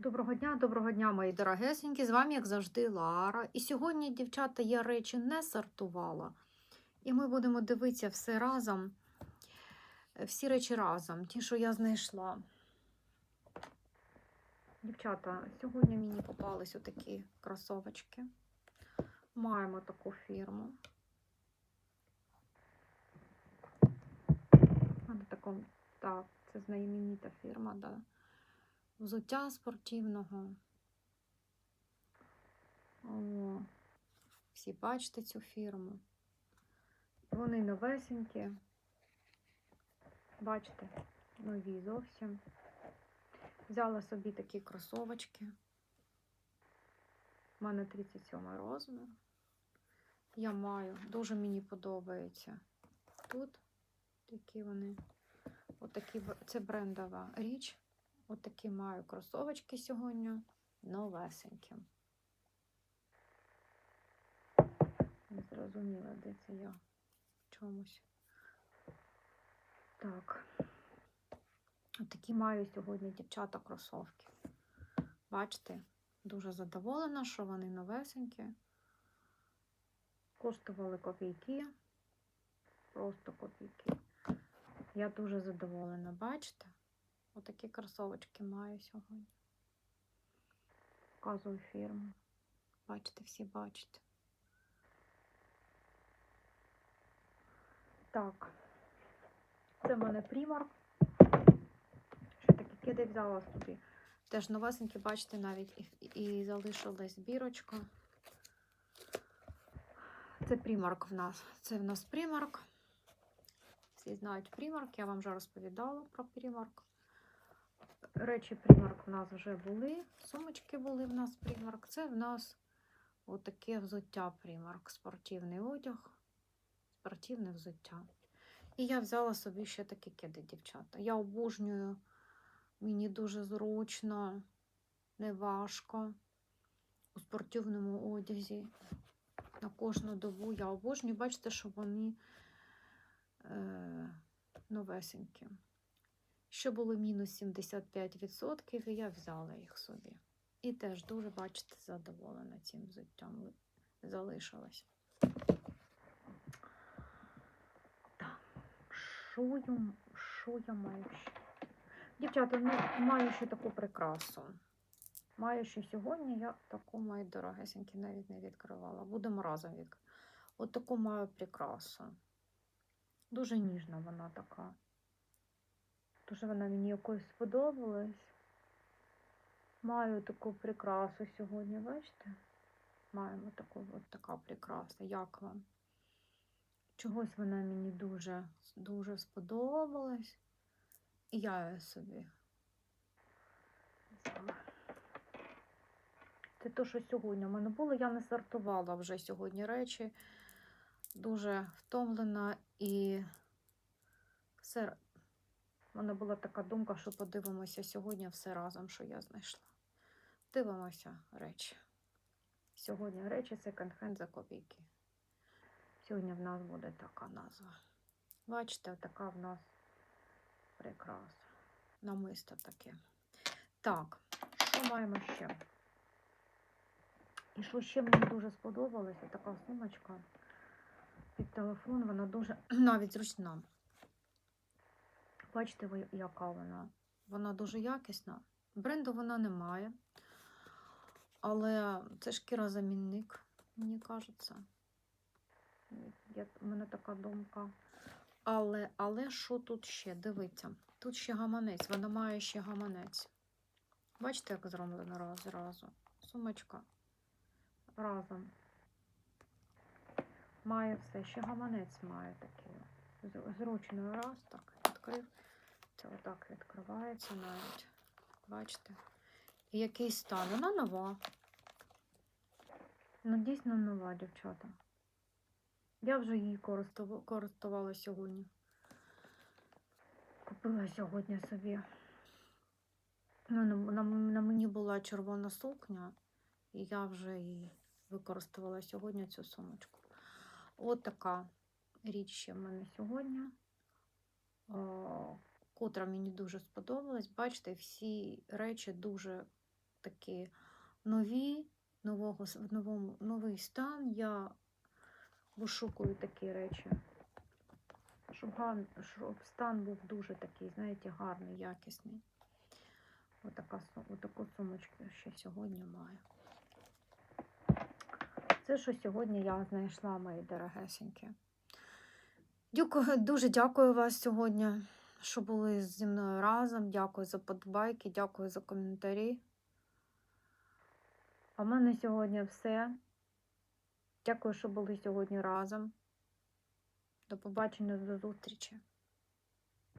Доброго дня, доброго дня, мої дорогесенькі. З вами, як завжди, Лара. І сьогодні, дівчата, я речі не сортувала. І ми будемо дивитися все разом, е, всі речі разом, ті, що я знайшла. Дівчата, сьогодні мені попались отакі кросовочки. Маємо таку фірму. На такому, так, це знаменита фірма, да взуття спортивного. О, всі бачите цю фірму. Вони новесенькі. Бачите, нові зовсім. Взяла собі такі кросовочки. У мене 37 розмір. Я маю, дуже мені подобається. Тут такі вони. Отакі, це брендова річ. От маю кросовочки сьогодні. Новесенькі. Не зрозуміла, де це я в чомусь. Так. От маю сьогодні дівчата кросовки. Бачите, дуже задоволена, що вони новесенькі. Коштували копійки. Просто копійки. Я дуже задоволена, бачите? Отакі кросовочки маю сьогодні. Показую фірму. Бачите, всі бачите. Так, це в мене примарк. Ще такі киди взяла собі. Теж новесенькі, бачите, навіть і, і залишилась бірочка. Це примарк в нас. Це в нас примарк. Всі знають примарк, я вам вже розповідала про примарк. Речі примарк в нас вже були, сумочки були в нас примарк. Це в нас отаке взуття примарк, спортивний одяг, спортивне взуття. І я взяла собі ще такі кеди, дівчата. Я обожнюю, мені дуже зручно, не важко у спортивному одязі. На кожну добу я обожнюю. Бачите, що вони е, новесенькі. Що було мінус 75%, і я взяла їх собі. І теж дуже, бачите, задоволена цим взуттям залишилась. Так, що я, маю ще? Дівчата, ну, маю ще таку прикрасу. Маю ще сьогодні, я таку маю дорогесеньку, навіть не відкривала. Будемо разом відкривати. От таку маю прикрасу. Дуже ніжна вона така. Дуже вона мені якось сподобалась. Маю таку прикрасу сьогодні, бачите? Маємо таку от така прикраса. Як вам? Чогось вона мені дуже, дуже сподобалась. І я її собі. Це те, що сьогодні в мене було. Я не сортувала вже сьогодні речі. Дуже втомлена і все. У мене була така думка, що подивимося сьогодні все разом, що я знайшла. Дивимося речі. Сьогодні речі секонд-хенд за копійки. Сьогодні в нас буде така назва. Бачите, така в нас прикраса. Намисто таке. Так, що маємо ще? І що ще мені дуже сподобалося, така сумочка під телефон, вона дуже навіть зручна. Бачите, ви, яка вона? Вона дуже якісна. Бренду вона не має. Але це шкірозамінник, мені кажеться. Я, у мене така думка. Але, але що тут ще? Дивіться, тут ще гаманець, вона має ще гаманець. Бачите, як зроблено раз. Сумочка разом. Має все, ще гаманець має такий. Зручно раз, так, відкрив. Це отак відкривається навіть. Бачите? І який стан? Вона нова. Ну, дійсно нова, дівчата. Я вже її користувала, сьогодні. Купила сьогодні собі. Ну, на, на мені була червона сукня, і я вже її використовувала сьогодні цю сумочку. От така річ ще в мене сьогодні. Котра мені дуже сподобалась. Бачите, всі речі дуже такі нові, нового, новому, новий стан. Я вишукую такі речі. Щоб, гар- щоб стан був дуже такий, знаєте, гарний, якісний. Отака, отаку сумочку ще сьогодні маю. Це, що сьогодні я знайшла, мої дорогесенькі. Дякую, дуже дякую вас сьогодні, що були зі мною разом. Дякую за подбайки, дякую за коментарі. А в мене сьогодні все. Дякую, що були сьогодні разом. До побачення, до зустрічі.